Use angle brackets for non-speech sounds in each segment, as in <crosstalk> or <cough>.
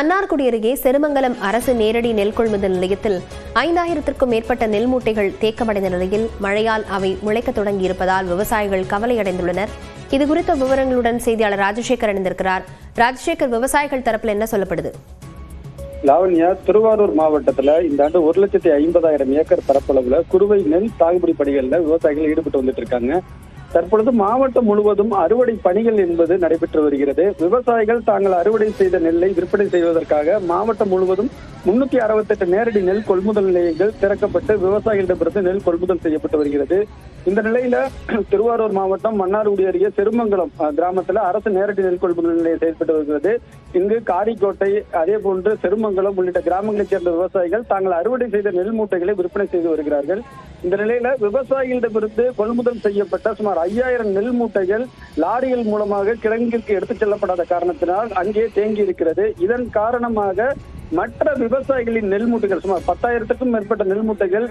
மன்னார்குடி அருகே செருமங்கலம் அரசு நேரடி நெல் கொள்முதல் நிலையத்தில் ஐந்தாயிரத்திற்கும் மேற்பட்ட நெல் மூட்டைகள் தேக்கமடைந்த நிலையில் மழையால் அவை முளைக்க தொடங்கியிருப்பதால் விவசாயிகள் கவலையடைந்துள்ளனர். இதுகுறித்த விவரங்களுடன் செய்தியாளர் ராஜசேகர் இணைந்திருக்கிறார். ராஜசேகர் விவசாயிகள் தரப்பில் என்ன சொல்லப்படுது? லாவண்யா திருவாரூர் மாவட்டத்துல இந்த ஆண்டு ஒரு லட்சத்தி ஐம்பதாயிரம் ஏக்கர் பரப்பளவுல குறுவை நெல் சாகுபடி பணிகள்ல விவசாயிகள் ஈடுபட்டு வந்துட்டு இருக்காங்க. தற்பொழுது மாவட்டம் முழுவதும் அறுவடை பணிகள் என்பது நடைபெற்று வருகிறது. விவசாயிகள் தாங்கள் அறுவடை செய்த நெல்லை விற்பனை செய்வதற்காக மாவட்டம் முழுவதும் முன்னூத்தி அறுபத்தெட்டு நேரடி நெல் கொள்முதல் நிலையங்கள் திறக்கப்பட்டு விவசாயிகளிடமிருந்து நெல் கொள்முதல் செய்யப்பட்டு வருகிறது. இந்த நிலையில <clears throat> திருவாரூர் மாவட்டம் மன்னார்குடி அருகே செருமங்கலம் கிராமத்துல அரசு நேரடி நெல் கொள்முதல் நிலையம் செயல்பட்டு வருகிறது. இங்கு காரிக்கோட்டை அதே போன்று செருமங்கலம் உள்ளிட்ட கிராமங்களைச் சேர்ந்த விவசாயிகள் தாங்கள் அறுவடை செய்த நெல் மூட்டைகளை விற்பனை செய்து வருகிறார்கள். இந்த நிலையில விவசாயிகளிடமிருந்து கொள்முதல் செய்யப்பட்ட சுமார் ஐயாயிரம் நெல் மூட்டைகள் லாரிகள் மூலமாக கிழங்கிற்கு எடுத்துச் செல்லப்படாத காரணத்தினால் அங்கே தேங்கி இருக்கிறது. இதன் காரணமாக மற்ற விவசாயிகளின் நெல் மூட்டைகள் சுமார் பத்தாயிரத்துக்கும் மேற்பட்ட நெல் மூட்டைகள்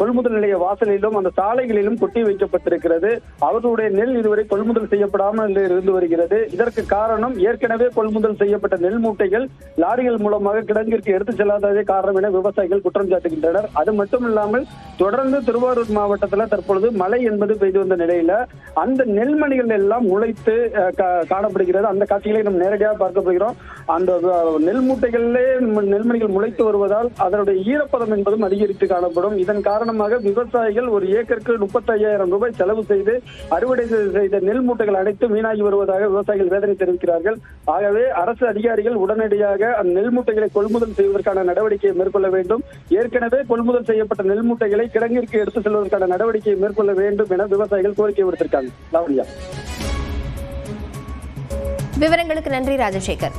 கொள்முதல் நிலைய வாசலிலும் அந்த சாலைகளிலும் கொட்டி வைக்கப்பட்டிருக்கிறது. அவர்களுடைய நெல் இதுவரை கொள்முதல் செய்யப்படாமல் இருந்து வருகிறது. இதற்கு காரணம் ஏற்கனவே கொள்முதல் செய்யப்பட்ட நெல் மூட்டைகள் லாரிகள் மூலமாக கிடங்கிற்கு எடுத்துச் செல்லாததே காரணம் என விவசாயிகள் குற்றம் சாட்டுகின்றனர். அது மட்டும் இல்லாமல் தொடர்ந்து திருவாரூர் மாவட்டத்தில் தற்பொழுது மழை என்பது பெய்து வந்த நிலையில அந்த நெல்மணிகள் எல்லாம் முளைத்து கா- காணப்படுகிறது. அந்த காட்சிகளை நம்ம நேரடியாக பார்க்க போகிறோம். அந்த நெல் மூட்டைகளிலே நெல்மணிகள் முளைத்து வருவதால் அதனுடைய ஈரப்பதம் என்பதும் அதிகரித்து காணப்படும். இதன் காரணமாக விவசாயிகள் ஒரு ஏக்கருக்கு முப்பத்தையாயிரம் ரூபாய் செலவு செய்து அறுவடை செய்த நெல் மூட்டைகள் அனைத்தும் வீணாகி வருவதாக விவசாயிகள் வேதனை தெரிவிக்கிறார்கள். ஆகவே அரசு அதிகாரிகள் உடனடியாக அந்த நெல் மூட்டைகளை கொள்முதல் செய்வதற்கான நடவடிக்கையை மேற்கொள்ள வேண்டும். ஏற்கனவே கொள்முதல் செய்யப்பட்ட நெல் மூட்டைகளை கிடங்கிற்கு எடுத்து செல்வதற்கான நடவடிக்கையை மேற்கொள்ள வேண்டும் என விவசாயிகள் கோரிக்கை விடுத்திருக்காங்க. லாவண்யா. விவரங்களுக்கு நன்றி ராஜசேகர்.